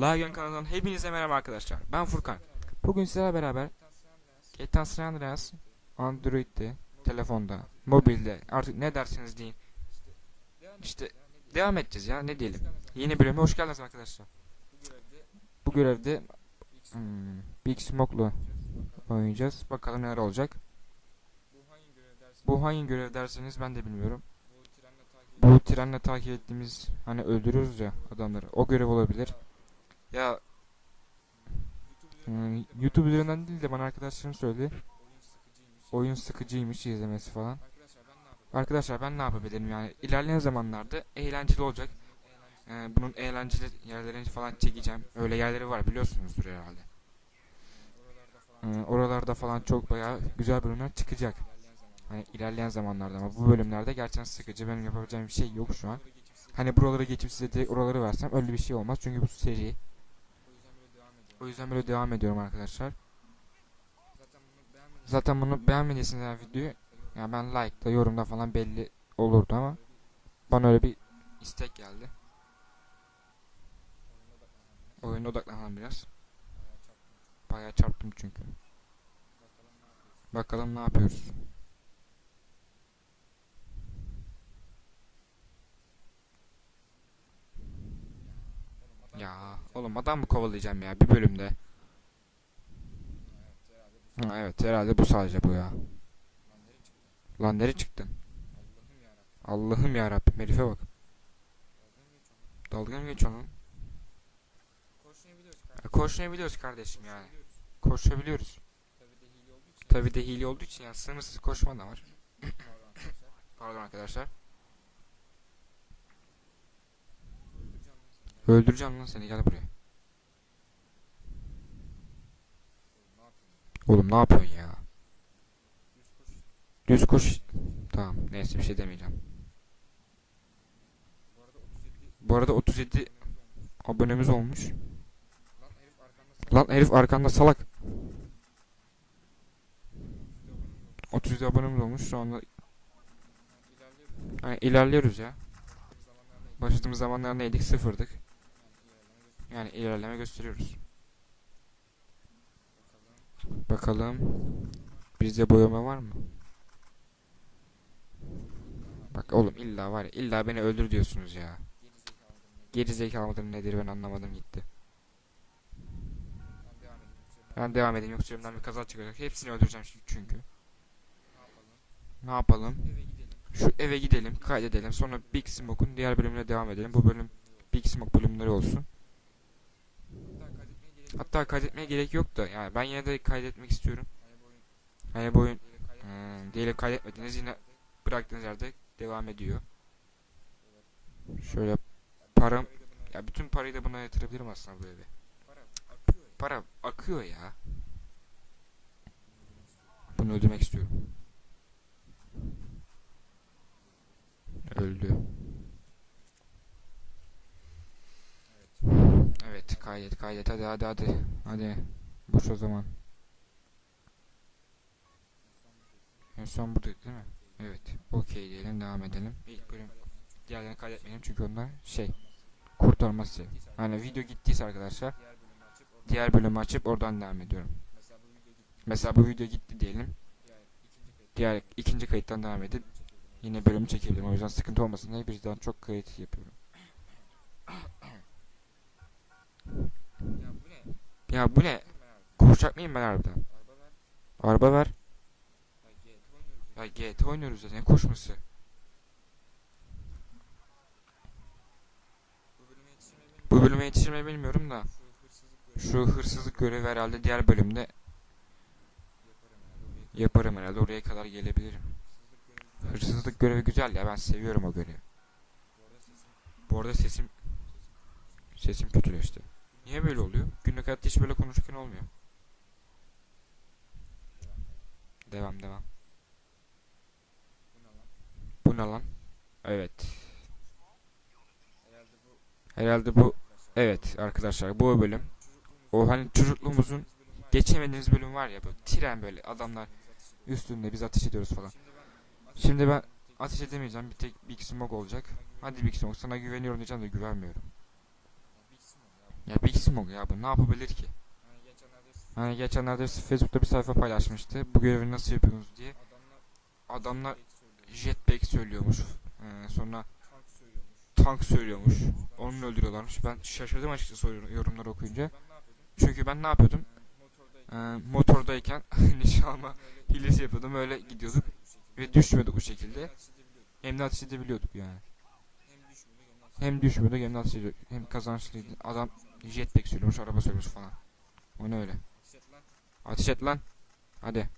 Lagen kanalından hepinize merhaba arkadaşlar. Ben Furkan. Bugün sizlerle beraber GTA San Andreas Android'de, telefonda, mobilde artık ne dersiniz deyin. İşte devam edeceğiz ya ne diyelim. Yeni bölüme hoş geldiniz arkadaşlar. Bu görevde hmm, Big Smoke'lu oynayacağız. Bakalım neler olacak. Bu hangi görev derseniz ben de bilmiyorum. Bu trenle takip ettiğimiz hani öldürüyoruz ya adamları. O görev olabilir. Ya hmm, YouTube üzerinden değil de bana arkadaşlarım söyledi. Oyun sıkıcıymış izlemesi falan. Arkadaşlar ben ne yapabilirim yani ilerleyen zamanlarda eğlenceli olacak. Ee, bunun eğlenceli yerlerini falan çekeceğim. Öyle yerleri var biliyorsunuzdur herhalde. Ee, oralarda falan çok bayağı güzel bölümler çıkacak. Hani ilerleyen zamanlarda ama bu bölümlerde gerçekten sıkıcı. Benim yapabileceğim bir şey yok şu an. Hani buraları geçip size direkt oraları versem öyle bir şey olmaz. Çünkü bu seri. O yüzden böyle devam ediyorum arkadaşlar. Zaten bunu beğenmediyseniz eğer videoyu ya ben like'da yorumda falan belli olurdu ama bana öyle bir istek geldi. Oyuna odaklanalım biraz. Bayağı çarptım çünkü. Bakalım ne yapıyoruz. Ya oğlum adam mı kovalayacağım ya bir bölümde. Ha, evet herhalde bu sadece bu ya. Lan nereye çıktın? Allah'ım ya Rabbim herife bak. Dalga mı geçiyorsun lan? Ya, koşmayabiliyoruz kardeşim yani. Koşabiliyoruz. Tabi de hile olduğu için yani sınırsız koşma da var. Pardon arkadaşlar. Öldüreceğim lan seni gel buraya. Oğlum ne yapıyorsun ya? Düz koş. Tamam neyse bir şey demeyeceğim. Bu arada 37 abonemiz olmuş. Lan herif arkanda salak. 37 abonemiz olmuş şu anda. Yani ilerliyoruz ya. Başladığımız zamanlar neydik? Sıfırdık. Yani ilerleme gösteriyoruz. Bakalım. Bizde boyama var mı? Bak oğlum illa var ya illa beni öldür diyorsunuz ya. Geri zekalı nedir ben anlamadım gitti. Ben devam edeyim yoksa önümden bir kaza çıkacak. Hepsini öldüreceğim çünkü. Ne yapalım? Şu eve gidelim, kaydedelim. Sonra Big Smoke'un diğer bölümüne devam edelim. Bu bölüm Big Smoke bölümleri olsun. Hatta kaydetmeye gerek yok da yani ben yine de kaydetmek istiyorum. Hani bu oyun hmm, diyelim kaydetmediniz yine bıraktığınız yerde devam ediyor. Şöyle param ya bütün parayı da buna yatırabilirim aslında bu eve. Para akıyor ya. Bunu ödemek istiyorum. Öldü. Evet kaydet kaydet hadi hadi hadi. Hadi. Boş o zaman. En son buradaydı değil mi? Evet. Okey diyelim devam edelim. İlk bölüm diğerlerini kaydetmeyelim çünkü onlar şey kurtarması. Hani video gittiyse arkadaşlar diğer bölümü açıp oradan devam ediyorum. Mesela bu video gitti diyelim. Diğer ikinci kayıttan devam edip yine bölümü çekebilirim. O yüzden sıkıntı olmasın diye birden çok kayıt yapıyorum. Ya bu ne? Koşacak mıyım ben harbiden? Araba ver. Ya GT oynuyoruz zaten. Koşması? Bu bölüme yetişirmeyi bilmiyorum da. Şu hırsızlık görevi herhalde diğer bölümde yaparım herhalde. Oraya kadar gelebilirim. Hırsızlık görevi güzel ya. Ben seviyorum o görevi. Bu arada sesim sesim kötüleşti. Niye böyle oluyor? Günlük hayatta hiç böyle konuşurken olmuyor. Devam devam. Bu ne lan? Evet. Herhalde bu Evet arkadaşlar bu bölüm o hani çocukluğumuzun geçemediğimiz bölüm var ya bu tren böyle adamlar üstünde biz ateş ediyoruz falan. Şimdi ben ateş edemeyeceğim bir tek Big Smoke olacak. Hadi Big Smoke sana güveniyorum diyeceğim de güvenmiyorum. Ya Big Smoke ya bu ne yapabilir ki? Hani geçenlerde Facebook'ta bir sayfa paylaşmıştı. Bu görevi nasıl yapıyorsunuz diye. Adamlar jetpack söylüyormuş. Ee, sonra tank söylüyormuş. Onu öldürüyorlarmış. Ben şaşırdım açıkçası yorumları okuyunca. Çünkü ben ne yapıyordum? Ee, motordayken nişanma hilesi yapıyordum. Öyle gidiyorduk. Ve düşmüyorduk bu şekilde. Hem de ateş edebiliyorduk yani. Hem düşmüyorduk hem de ateş ediyorduk. Hem kazançlıydı. Adam jetpack söylüyormuş, araba söylüyormuş falan. O ne öyle? Ateş et lan. Hadi.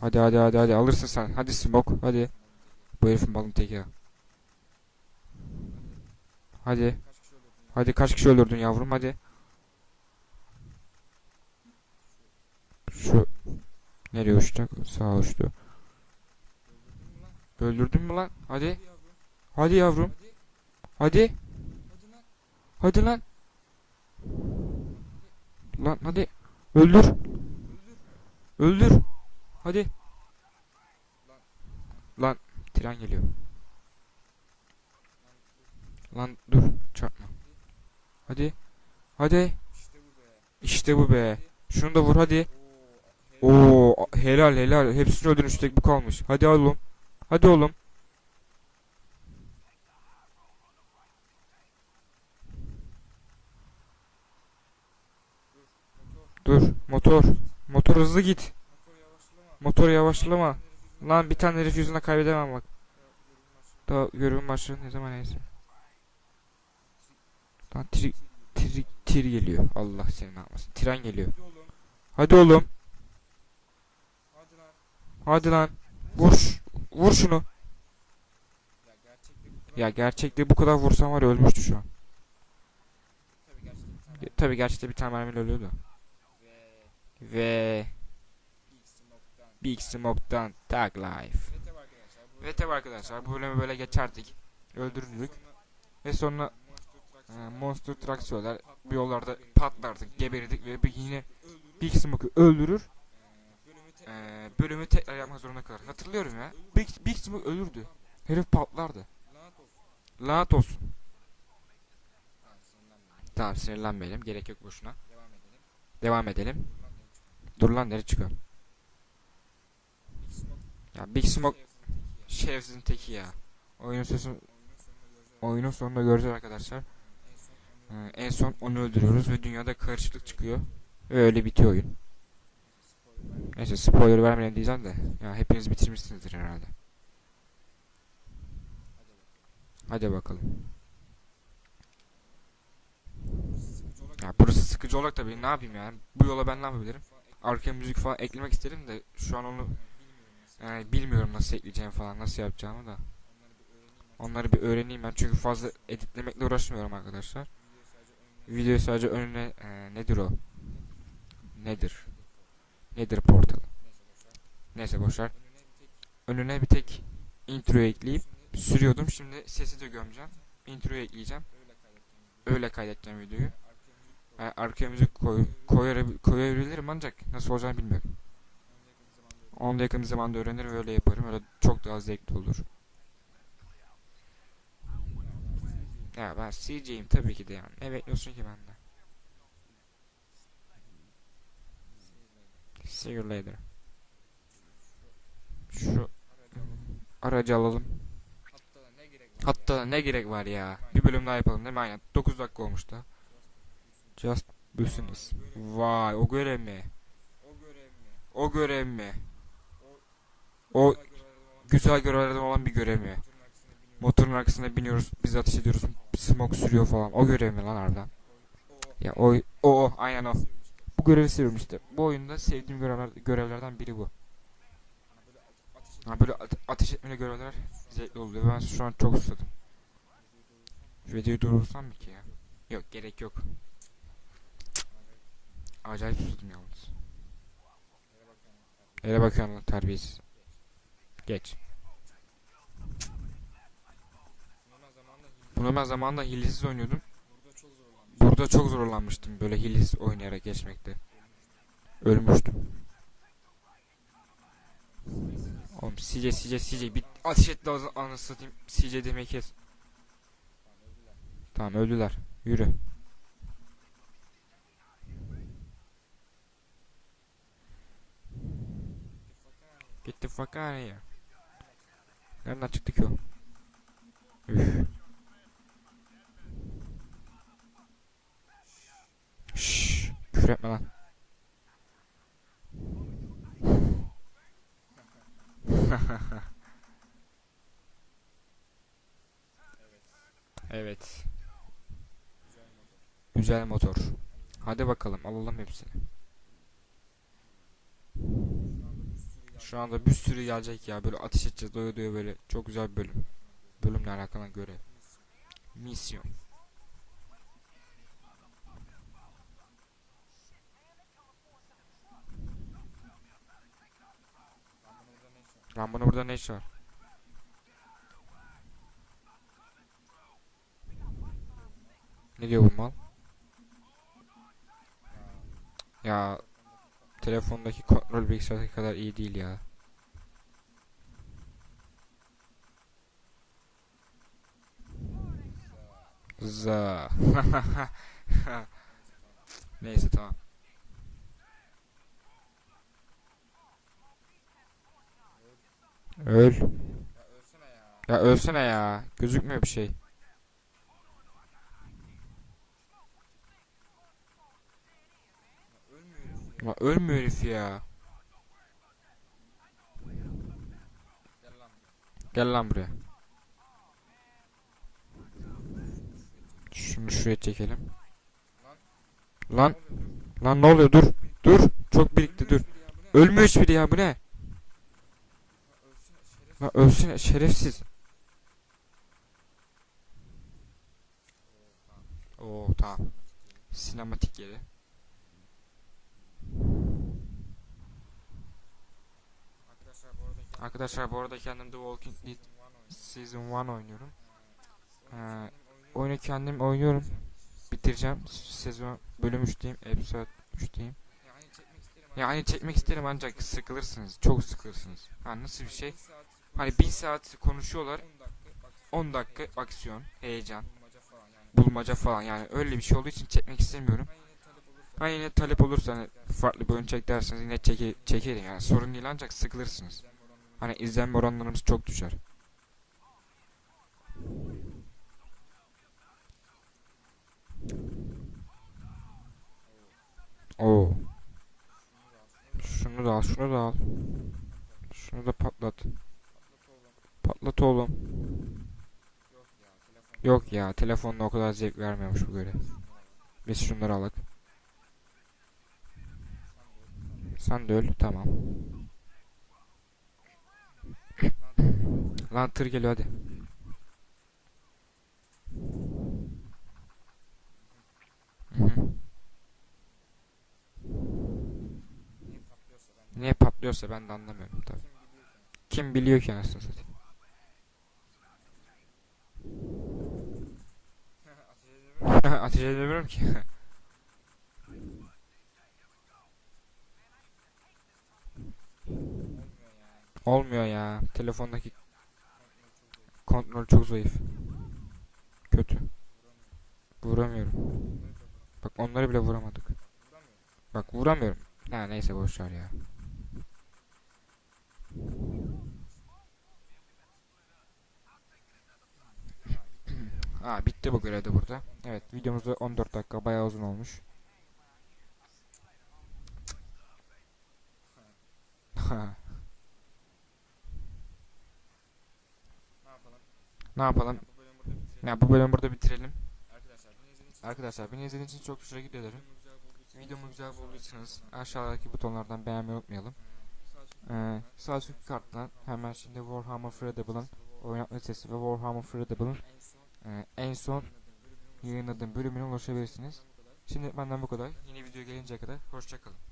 Hadi hadi hadi hadi alırsın sen. Hadi smoke hadi. Bu herifin balını teki ya. Hadi. Hadi kaç kişi öldürdün yavrum hadi. Şu nereye uçacak? Sağa uçtu. Öldürdün mü lan? Hadi. Hadi yavrum. Hadi. Hadi lan. Lan hadi. Öldür. Öldür. Hadi. Lan tren geliyor. Lan dur çarpma. Hadi. Hadi. İşte bu be. Şunu da vur hadi. Oo helal helal. Hepsini öldürmüş tek bu kalmış. Hadi oğlum. Hadi oğlum. Dur motor. Motor hızlı git. Motor yavaşlama. Lan bir tane herif yüzüne kaybedemem bak. Daha görevin başlığı ne zaman neyse. Lan tir, tir, tir geliyor. Allah seni ne yapmasın. Tren geliyor. Hadi oğlum. Hadi lan. Vur. Vur şunu. Ya gerçekte bu kadar vursam var ya ölmüştü şu an. Ya, Tabii gerçekte bir tane mermiyle ölüyordu. Ve Big Smoke'dan Tag Life. Ve tabi arkadaşlar bu bölümü böyle geçerdik. Öldürüldük. Ve sonra e, Monster Truck söyler. Bu yollarda patlardık, geberirdik ve bir yine Big Smoke'u öldürür. E, bölümü tekrar yapmak zorunda kalır. Hatırlıyorum ya. Big, Big Smoke ölürdü. Herif patlardı. Lanet olsun. Tamam sinirlenmeyelim. Gerek yok boşuna. Devam edelim. Dur lan nereye çıkıyor? Ya Big Smoke şerefsizin teki ya. Oyunun sözü oyunun sonunda göreceğiz arkadaşlar. Ee, en son onu öldürüyoruz ve dünyada karışıklık çıkıyor. Ve öyle bitiyor oyun. Neyse spoiler vermeyelim diyeceğim de. Ya hepiniz bitirmişsinizdir herhalde. Hadi bakalım. Ya burası sıkıcı olacak tabii. Ne yapayım yani? Bu yola ben ne yapabilirim? Arkaya müzik falan eklemek isterim de şu an onu yani bilmiyorum nasıl ekleyeceğim falan, nasıl yapacağımı da. Onları bir öğreneyim ben çünkü fazla editlemekle uğraşmıyorum arkadaşlar. Videoyu sadece önüne e, nedir o? Nedir? Nedir portal? Neyse boşver. Önüne bir tek intro ekleyip sürüyordum. Şimdi sesi de gömeceğim. Introyu ekleyeceğim. Öyle kaydedeceğim videoyu. Yani arkaya müzik koy, koyar, koyabilirim ancak nasıl olacağını bilmiyorum. Onu da yakın zamanda öğrenir ve öyle yaparım. Öyle çok daha zevkli olur. Ya ben CJ'yim tabii ki de yani. Ne bekliyorsun ki benden? See you later. Şu aracı alalım. Hatta ne gerek var ya? Bir bölüm daha yapalım değil mi? Aynen. 9 dakika olmuş da. Just business. Vay o görev mi? O görev mi? O güzel görevlerden olan bir görev mi? Motorun arkasına biniyoruz, biz ateş ediyoruz, smoke sürüyor falan. O görev mi lan harbiden? Ya o, o, o, aynen o. Bu görevi seviyorum işte. Bu oyunda sevdiğim görevler, görevlerden biri bu. Ha böyle ate- ateş etmeli görevler zevkli oluyor. Ben şu an çok susadım. Şu videoyu durdursam mı ki ya? Yok gerek yok. Acayip susadım yalnız. Ele bakıyorum lan terbiyesiz. Geç. Bunu ben zamanında hilesiz oynuyordum. Burada çok zorlanmıştım böyle hilesiz oynayarak geçmekte. Ölmüştüm. Oğlum CJ CJ CJ bir ateş et lazım anasını satayım CJ demeyi kes. Tamam öldüler. Yürü. Get the fuck out of here. Nereden çıktı ki o? Üf. Şşş, küfür etme lan. evet. Güzel motor. Hadi bakalım alalım hepsini. Şu anda bir sürü gelecek ya böyle ateş edeceğiz doya doya böyle çok güzel bir bölüm. Bölümle alakalı görev. Misyon. Lan bunu burada ne iş var? Ne diyor bu mal? Ya telefondaki kontrol bilgisayardaki kadar iyi değil ya. Za. Neyse tamam. Öl. Ya ölsene ya. Gözükmüyor bir şey. Ya ölmüyor herif ya. Gel lan buraya. Şunu şuraya çekelim. Lan. Lan ne oluyor? Dur. Dur. Çok birikti dur. Ölmüyor hiçbiri ya bu ne? Lan ölsün şerefsiz. Oo tamam. Sinematik yeri. Arkadaşlar bu arada kendim The Walking Dead Season 1 oynuyorum. Ee, oyunu kendim oynuyorum. Bitireceğim. Sezon bölüm 3'teyim. Episode 3'teyim. Yani çekmek isterim ancak sıkılırsınız. Çok sıkılırsınız. Ha nasıl bir şey? Hani bir saat konuşuyorlar. 10 dakika aksiyon, heyecan, bulmaca falan yani öyle bir şey olduğu için çekmek istemiyorum. Ha yine talep olursa hani farklı bir oyun çek derseniz yine çeke, çekerim yani sorun değil ancak sıkılırsınız. Hani izlenme oranlarımız çok düşer. Oo. Şunu da al, şunu da al. Şunu da patlat. Patlat oğlum. Yok ya, telefonla o kadar zevk vermiyormuş bu göre. Biz şunları alak. Sen de öl, tamam. Lan tır geliyor hadi. Niye patlıyorsa ben de anlamıyorum tabi. Kim biliyor ki anasını satayım. Ateş edemiyorum ki. Olmuyor ya. Telefondaki kontrol çok zayıf. Kötü. Vuramıyorum. Bak onları bile vuramadık. Bak vuramıyorum. Ha neyse boş ver ya. Ha bitti bu görev de burada. Evet videomuz da 14 dakika bayağı uzun olmuş. ne yapalım? Ya bu bölümü burada bitirelim. Arkadaşlar beni izlediğiniz için çok teşekkür ederim. Videomu güzel bulduysanız aşağıdaki butonlardan beğenmeyi unutmayalım. Ee, sağ üstteki karttan hemen şimdi Warhammer Freedable'ın oynatma listesi ve Warhammer Freedable'ın e, en son yayınladığım bölümüne ulaşabilirsiniz. Şimdi benden bu kadar. Yeni video gelinceye kadar hoşçakalın.